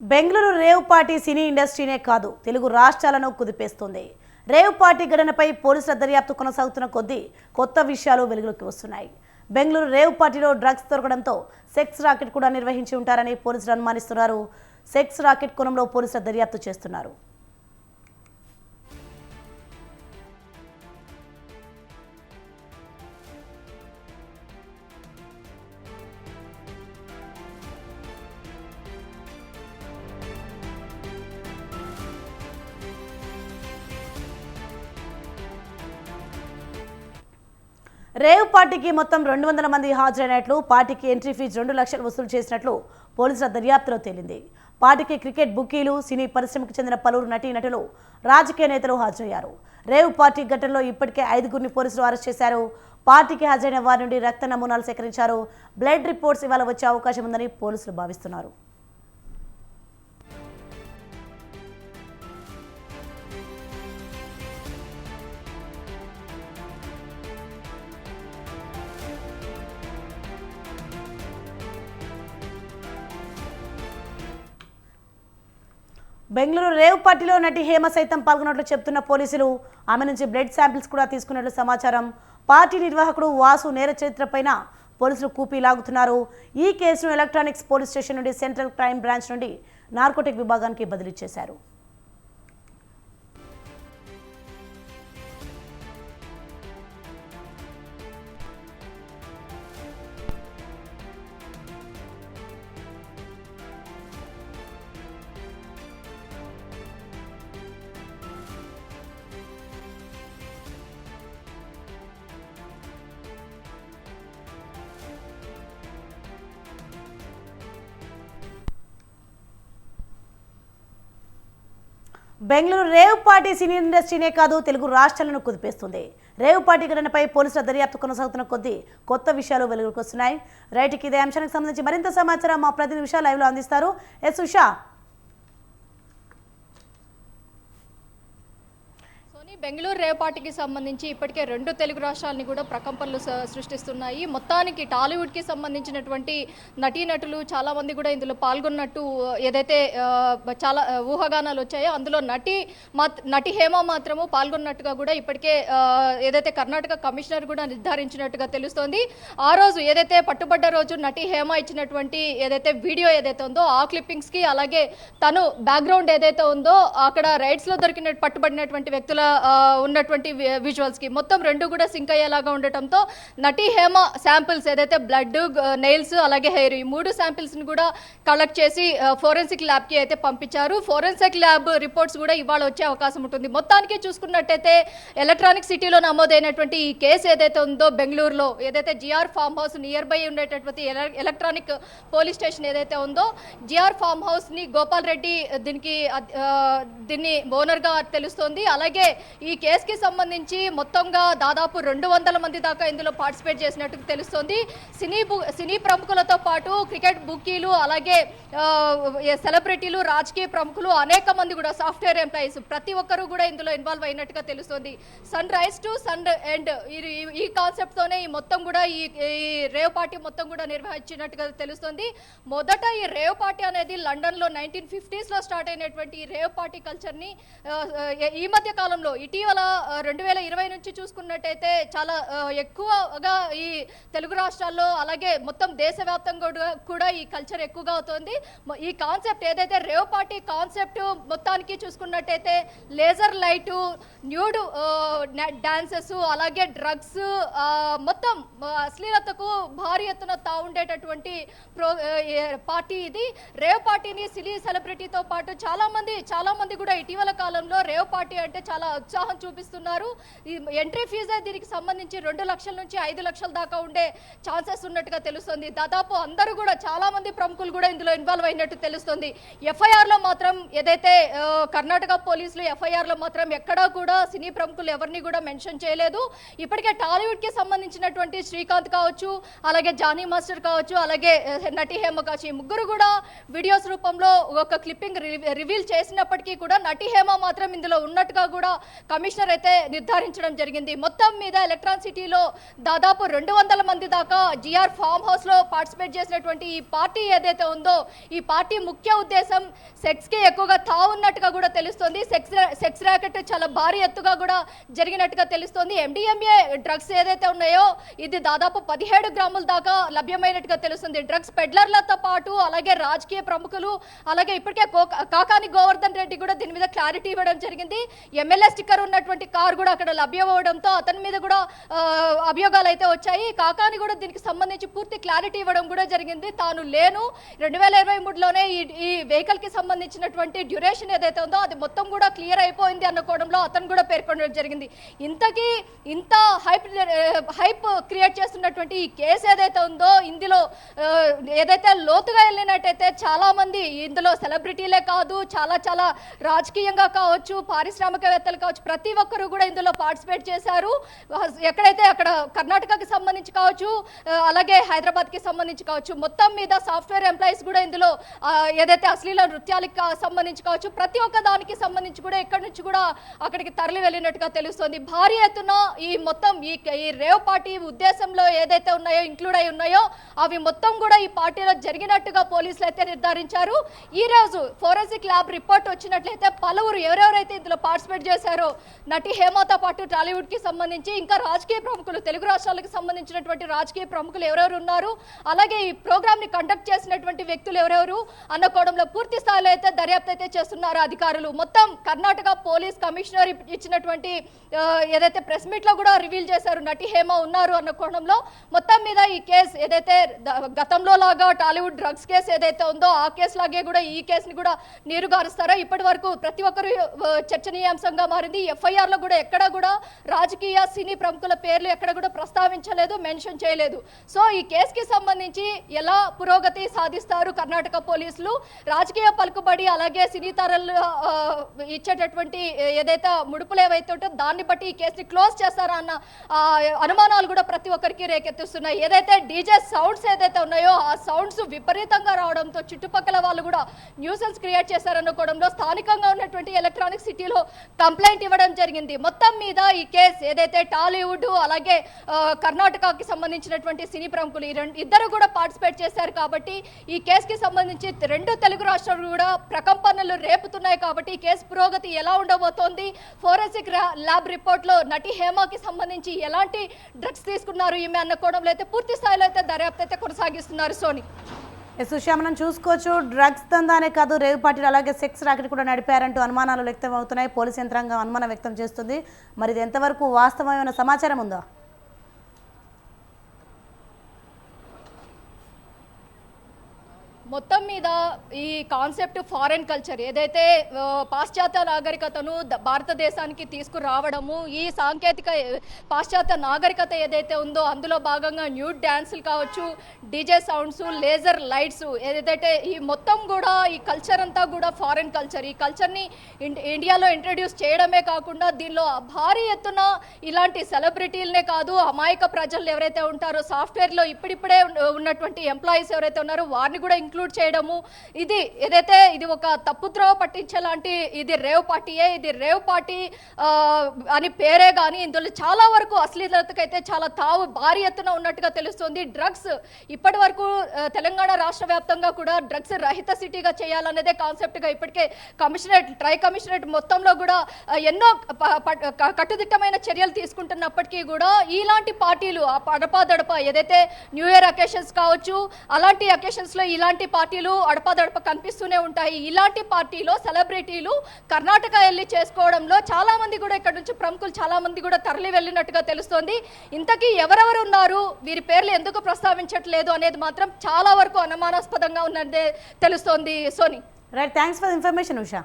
Bengaluru rave party సినీ ఇండస్ట్రీనే కాదు తెలుగు రాష్ట్రాలను కుదిపేస్తుంది. రేవ్ పార్టీ ఘటనపై పోలీసుల దర్యాప్తు కొనసాగుతున్న కొద్దీ కొత్త విషయాలు వెలుగులోకి వస్తున్నాయి. బెంగళూరు రేవ్ పార్టీలో డ్రగ్స్ దొరకడంతో సెక్స్ రాకెట్ కూడా నిర్వహించి ఉంటారని పోలీసులు అనుమానిస్తున్నారు. సెక్స్ రాకెట్ కోణంలో పోలీసుల దర్యాప్తు చేస్తున్నారు. రేవ్ పార్టీకి మొత్తం రెండు వందల మంది హాజరైనట్లు పార్టీకి ఎంట్రీ ఫీజు రెండు లక్షలు వసూలు చేసినట్లు పోలీసుల దర్యాప్తులో తేలింది. పార్టీకి క్రికెట్ బుకీలు సినీ పరిశ్రమకు చెందిన పలువురు నటీనటులు రాజకీయ నేతలు హాజరయ్యారు. రేవ్ పార్టీ ఘటనలో ఇప్పటికే ఐదుగురిని పోలీసులు అరెస్ట్ చేశారు. పార్టీకి హాజరైన వారి నుండి రక్త నమూనాలు సేకరించారు. బ్లడ్ రిపోర్ట్స్ ఇవాళ వచ్చే అవకాశం ఉందని పోలీసులు భావిస్తున్నారు. బెంగళూరు రేవ్ పార్టీలో నటి హేమ సైతం పాల్గొన్నట్లు చెప్తున్న పోలీసులు ఆమె నుంచి బ్లడ్ శాంపిల్స్ కూడా తీసుకున్నట్లు సమాచారం. పార్టీ నిర్వాహకుడు వాసు నేర చరిత్రపైన పోలీసులు కూపీ లాగుతున్నారు. ఈ కేసును ఎలక్ట్రానిక్స్ పోలీస్ స్టేషన్ నుండి సెంట్రల్ క్రైమ్ బ్రాంచ్ నుండి నార్కోటిక్ విభాగానికి బదిలీ చేశారు. బెంగళూరు రేవ్ పార్టీ సినీ ఇండస్ట్రీనే కాదు తెలుగు రాష్ట్రాలను కుదిపేస్తుంది. రేవ్ పార్టీ ఘటనపై పోలీసుల దర్యాప్తు కొనసాగుతున్న కొద్దీ కొత్త విషయాలు వెలుగుకొస్తున్నాయి రైట్కి ఇదే అంశానికి సంబంధించి మరింత సమాచారం మా ప్రతినిధి విషయాలు లైవ్లో అందిస్తారు. ఎస్ ఉషా బెంగళూరు రేపాటికి సంబంధించి ఇప్పటికే రెండు తెలుగు రాష్ట్రాలని కూడా ప్రకంపనలు సృష్టిస్తున్నాయి. మొత్తానికి టాలీవుడ్కి సంబంధించినటువంటి నటీనటులు చాలా మంది కూడా ఇందులో పాల్గొన్నట్టు ఏదైతే చాలా ఊహాగానాలు వచ్చాయో అందులో నటి నటి హేమ మాత్రము పాల్గొన్నట్టుగా కూడా ఇప్పటికే ఏదైతే కర్ణాటక కమిషనర్ కూడా నిర్ధారించినట్టుగా తెలుస్తోంది. ఆ రోజు ఏదైతే పట్టుబడ్డ రోజు నటి హేమ ఇచ్చినటువంటి ఏదైతే వీడియో ఏదైతే ఉందో ఆ క్లిప్పింగ్స్కి అలాగే తను బ్యాక్గ్రౌండ్ ఏదైతే ఉందో అక్కడ రైడ్స్లో దొరికిన పట్టుబడినటువంటి వ్యక్తుల ఉన్నటువంటి విజువల్స్కి మొత్తం రెండు కూడా సింక్ అయ్యేలాగా ఉండటంతో నటి హేమ శాంపిల్స్ ఏదైతే బ్లడ్ నెయిల్స్ అలాగే హెయిర్ ఈ మూడు శాంపిల్స్ని కూడా కలెక్ట్ చేసి ఫోరెన్సిక్ ల్యాబ్కి అయితే పంపించారు. ఫోరెన్సిక్ ల్యాబ్ రిపోర్ట్స్ కూడా ఇవాళ వచ్చే అవకాశం ఉంటుంది. మొత్తానికి చూసుకున్నట్టయితే ఎలక్ట్రానిక్ సిటీలో నమోదైనటువంటి ఈ కేసు ఏదైతే ఉందో బెంగళూరులో ఏదైతే GR farm house near by ఉండేటటువంటి ఎలక్ట్రానిక్ పోలీస్ స్టేషన్ ఏదైతే ఉందో జిఆర్ ఫామ్ హౌస్ని గోపాల్ రెడ్డి దీనికి దీన్ని ఓనర్గా తెలుస్తోంది. అలాగే ఈ కేసుకి సంబంధించి మొత్తంగా దాదాపు రెండు వందల మంది దాకా ఇందులో పార్టిసిపేట్ చేసినట్టు తెలుస్తోంది. సినీ బు సినీ ప్రముఖులతో పాటు క్రికెట్ బుక్కీలు అలాగే సెలబ్రిటీలు రాజకీయ ప్రముఖులు అనేక మంది కూడా సాఫ్ట్వేర్ ఎంప్లాయీస్ ప్రతి ఒక్కరూ కూడా ఇందులో ఇన్వాల్వ్ అయినట్టుగా తెలుస్తోంది. Sun rise to sun end ఈ కాన్సెప్ట్తోనే ఈ మొత్తం కూడా ఈ ఈ రేవ్ పార్టీ మొత్తం కూడా నిర్వహించినట్టుగా తెలుస్తోంది. మొదట ఈ రేవ్ పార్టీ అనేది లండన్లో నైన్టీన్ ఫిఫ్టీస్లో స్టార్ట్ అయినటువంటి ఈ రేవ్ పార్టీ కల్చర్ని ఈ మధ్య కాలంలో ఇటీవల రెండు వేల ఇరవై నుంచి చూసుకున్నట్టయితే చాలా ఎక్కువగా ఈ తెలుగు రాష్ట్రాల్లో అలాగే మొత్తం దేశవ్యాప్తంగా కూడా- ఈ కల్చర్ ఎక్కువగా అవుతుంది. ఈ కాన్సెప్ట్ ఏదైతే రేవ్ పార్టీ కాన్సెప్ట్ మొత్తానికి చూసుకున్నట్టయితే లేజర్ లైటు న్యూడ్ డాన్సెస్ అలాగే డ్రగ్స్ మొత్తం అశ్లీలతకు భారీ ఎత్తున తావుండేటటువంటి ప్రో పార్టీ ఇది. రేవ్ పార్టీని సినీ సెలబ్రిటీతో పాటు చాలామంది చాలామంది కూడా ఇటీవల కాలంలో రేవ్ పార్టీ అంటే చాలా ఉత్సాహం చూపిస్తున్నారు. ఈ ఎంట్రీ ఫీజే దీనికి సంబంధించి రెండు లక్షల నుంచి ఐదు లక్షల దాకా ఉండే ఛాన్సెస్ ఉన్నట్టుగా తెలుస్తుంది. దాదాపు అందరూ కూడా చాలామంది ప్రముఖులు కూడా ఇందులో ఇన్వాల్వ్ అయినట్టు తెలుస్తుంది. ఎఫ్ఐఆర్లో మాత్రం ఏదైతే కర్ణాటక పోలీసులు ఎఫ్ఐఆర్లో మాత్రం ఎక్కడా కూడా సినీ ప్రముఖులు ఎవరిని కూడా మెన్షన్ చేయలేదు. ఇప్పటికే టాలీవుడ్కి సంబంధించినటువంటి శ్రీకాంత్ కావచ్చు అలాగే జానీ మాస్టర్ కావచ్చు అలాగే నటి హేమ కావచ్చు ఈ ముగ్గురు కూడా వీడియోస్ రూపంలో ఒక క్లిప్పింగ్ రివీల్ చేసినప్పటికీ కూడా నటి హేమ మాత్రం ఇందులో ఉన్నట్టుగా కూడా కమిషనర్ అయితే నిర్ధారించడం జరిగింది. మొత్తం మీద ఎలక్ట్రాన్ సిటీలో దాదాపు రెండు వందల మంది దాకా జిఆర్ ఫామ్ హౌస్లో పార్టిసిపేట్ చేసినటువంటి ఈ పార్టీ ఏదైతే ఉందో ఈ పార్టీ ముఖ్య ఉద్దేశం సెక్స్కి ఎక్కువగా తావున్నట్టుగా కూడా తెలుస్తుంది. సెక్స్ సెక్స్ ర్యాకెట్ చాలా భారీ ఎత్తుగా కూడా జరిగినట్టుగా తెలుస్తుంది. ఎండిఎంఏ డ్రగ్స్ ఏదైతే ఉన్నాయో ఇది దాదాపు పదిహేడు గ్రాముల దాకా లభ్యమైనట్టుగా తెలుస్తుంది. డ్రగ్స్ పెడ్లర్లతో పాటు అలాగే రాజకీయ ప్రముఖులు అలాగే ఇప్పటికే కాకాని గోవర్ధన్ రెడ్డి కూడా దీని మీద క్లారిటీ ఇవ్వడం జరిగింది. ఎమ్మెల్యే స్టిక్కర్ ఉన్నటువంటి కార్ కూడా అక్కడ లభ్యమవడంతో అతని మీద కూడా అభియోగాలు అయితే వచ్చాయి. కాకాని కూడా దీనికి సంబంధించి పూర్తి క్లారిటీ ఇవ్వడం కూడా జరిగింది. తాను లేను. రెండు వేల ఇరవై మూడులోనే ఈ వెహికల్కి సంబంధించినటువంటి డ్యూరేషన్ ఏదైతే ఉందో అది మొత్తం కూడా క్లియర్ అయిపోయింది అన్న కోణంలో కూడా పేర్కొనడం జరిగింది. ఇంతకీ ఇంత హైప్ హైప్ క్రియేట్ చేస్తున్నటువంటి ఈ కేసు ఏదైతే ఉందో ఇందులో ఏదైతే లోతుగా వెళ్ళినట్టయితే చాలామంది ఇందులో సెలబ్రిటీలే కాదు చాలా చాలా రాజకీయంగా కావచ్చు పారిశ్రామికవేత్తలు కావచ్చు ప్రతి ఒక్కరు కూడా ఇందులో పార్టిసిపేట్ చేశారు. ఎక్కడైతే అక్కడ కర్ణాటకకి సంబంధించి కావచ్చు అలాగే హైదరాబాద్కి సంబంధించి కావచ్చు మొత్తం మీద సాఫ్ట్వేర్ ఎంప్లాయీస్ కూడా ఇందులో ఏదైతే అశ్లీల నృత్యాలకు సంబంధించి కావచ్చు ప్రతి ఒక్క దానికి సంబంధించి కూడా ఎక్కడి నుంచి కూడా అక్కడికి తరలి వెళ్ళినట్టుగా తెలుస్తోంది. భారీ ఎత్తున ఈ మొత్తం ఈ ఈ రేవ్ పార్టీ ఉద్దేశంలో ఏదైతే ఉన్నాయో ఇంక్లూడ్ అయి ఉన్నాయో అవి మొత్తం కూడా ఈ పార్టీలో జరిగినట్టుగా పోలీసులు అయితే నిర్ధారించారు. ఈ రోజు ఫోరెన్సిక్ ల్యాబ్ రిపోర్ట్ వచ్చినట్లయితే పలువురు ఎవరెవరైతే ఇందులో పార్టిసిపేట్ చేశారో నటి హేమతో పాటు టాలీవుడ్కి సంబంధించి ఇంకా రాజకీయ ప్రముఖులు తెలుగు రాష్ట్రాలకు సంబంధించినటువంటి రాజకీయ ప్రముఖులు ఎవరెవరు ఉన్నారు అలాగే ఈ ప్రోగ్రామ్ని కండక్ట్ చేసినటువంటి వ్యక్తులు ఎవరెవరు అన్న కోణంలో పూర్తి స్థాయిలో అయితే దర్యాప్తు అయితే చేస్తున్నారు అధికారులు. మొత్తం కర్ణాటక పోలీస్ కమిషనర్ ఇచ్చినటువంటి ఏదైతే ప్రెస్ మీట్లో కూడా రివీల్ చేశారు నటి హేమ ఉన్నారు అన్న కోణంలో మొత్తం మీద ఈ కేసు ఏదైతే గతంలో లాగా టాలీవుడ్ డ్రగ్స్ కేసు ఏదైతే ఉందో ఆ కేసు లాగే కూడా ఈ కేసుని కూడా నీరు గారుస్తారో? ఇప్పటి వరకు ప్రతి ఒక్కరు చర్చనీయాంశంగా మారింది. ఎఫ్ఐఆర్లో కూడా ఎక్కడ కూడా రాజకీయ సినీ ప్రముఖుల పేర్లు ఎక్కడ కూడా ప్రస్తావించలేదు మెన్షన్ చేయలేదు. సో ఈ కేసుకి సంబంధించి ఎలా పురోగతి సాధిస్తారు కర్ణాటక పోలీసులు? రాజకీయ పలుకుబడి అలాగే సినీ తారలు ఇచ్చేటటువంటి ఏదైతే ముడుపులు ఏవైతే ఉంటే దాన్ని బట్టి ఈ కేసుని క్లోజ్ చేస్తారా అన్న అనుమానాలు కూడా ప్రతి ఒక్కరికి రేకెత్తిస్తున్నాయి. ఏదైతే డీజే సౌండ్స్ ఏదైతే ఉన్నాయో ఆ సౌండ్స్ విపరీతంగా రావడంతో చుట్టుపక్కల వాళ్ళు కూడా న్యూసెన్స్ క్రియేట్ చేశారనుకోవడంలో స్థానికంగా ఉన్నటువంటి ఎలక్ట్రానిక్ సిటీలో కంప్లైంట్ ఇవ్వడం జరిగింది. మొత్తం మీద ఈ కేసు ఏదైతే టాలీవుడ్ అలాగే కర్ణాటకకి సంబంధించినటువంటి సినీ ప్రముఖులు ఈ రెండు ఇద్దరు కూడా పార్టిసిపేట్ చేశారు కాబట్టి ఈ కేసుకి సంబంధించి రెండు తెలుగు రాష్ట్రాలు కూడా ప్రకంపనలు రేపుతున్నాయి కాబట్టి ఈ కేసు పురోగతి ఎలా ఉండబోతోంది? ఫోరెన్సిక్ ల్యాబ్ రిపోర్ట్లో నటి హేమకి సంబంధించి ఎలాంటి డ్రగ్స్ తీసుకున్నారు ఈమె అన్న కోణంలో అయితే పూర్తి స్థాయిలో అయితే దర్యాప్తు అయితే కొనసాగిస్తున్నారు సోని. ఎస్ మనం చూసుకోవచ్చు డ్రగ్స్ దందానే కాదు రేవ్ పార్టీలు అలాగే సెక్స్ రాకెట్ కూడా నడిపారంటూ అనుమానాలు వ్యక్తం అవుతున్నాయి పోలీస్ యంత్రాంగం అనుమానం వ్యక్తం చేస్తుంది. మరి ఇది ఎంతవరకు వాస్తవమైన సమాచారం ఉందా? మొత్తం మీద ఈ కాన్సెప్ట్ ఫారెన్ కల్చర్ ఏదైతే పాశ్చాత్య నాగరికతను భారతదేశానికి తీసుకురావడము ఈ సాంకేతిక పాశ్చాత్య నాగరికత ఏదైతే ఉందో అందులో భాగంగా న్యూ డ్యాన్సులు కావచ్చు డీజే సౌండ్స్ లేజర్ లైట్స్ ఏదైతే ఈ మొత్తం కూడా ఈ కల్చర్ అంతా కూడా ఫారెన్ కల్చర్ ఈ కల్చర్ని ఇండియాలో ఇంట్రడ్యూస్ చేయడమే కాకుండా దీనిలో భారీ ఎత్తున ఇలాంటి సెలబ్రిటీలనే కాదు అమాయక ప్రజలు ఎవరైతే ఉంటారో సాఫ్ట్వేర్లో ఇప్పుడిప్పుడే ఉన్నటువంటి ఎంప్లాయీస్ ఎవరైతే ఉన్నారో వారిని కూడా ఇంక్లూడ్ చేయడము. ఇది ఏదైతే ఇది ఒక తప్పుద్రోవ పట్టించేలాంటి ఇది రేవ్ పార్టీయే ఇది రేవ్ పార్టీ అని పేరే కానీ ఇందులో చాలా వరకు అశ్లీలతకైతే చాలా తావు భారీ ఎత్తున ఉన్నట్టుగా తెలుస్తుంది. డ్రగ్స్ ఇప్పటి వరకు తెలంగాణ రాష్ట్ర వ్యాప్తంగా కూడా డ్రగ్స్ రహిత సిటీగా చేయాలనేదే కాన్సెప్ట్గా ఇప్పటికే కమిషనరేట్ ట్రై కమిషనరేట్ మొత్తంలో కూడా ఎన్నో కట్టుదిట్టమైన చర్యలు తీసుకుంటున్నప్పటికీ కూడా ఇలాంటి పార్టీలు ఆ అడపాదడప ఏదైతే న్యూ ఇయర్ అకేషన్స్ కావచ్చు అలాంటి అకేషన్స్లో ఇలాంటి పార్టీలు అడపదడప కనిపిస్తూనే ఉంటాయి. ఇలాంటి పార్టీలో సెలబ్రిటీలు కర్ణాటక వెళ్ళి చేసుకోవడంలో చాలా మంది కూడా ఇక్కడ నుంచి ప్రముఖులు చాలామంది కూడా తరలి వెళ్ళినట్టుగా తెలుస్తోంది. ఇంతకీ ఎవరెవరు ఉన్నారు? వీరి పేర్లు ఎందుకు ప్రస్తావించట్లేదు అనేది మాత్రం చాలా వరకు అనుమానాస్పదంగా ఉన్నదే తెలుస్తోంది Soni. Right thanks for information Usha.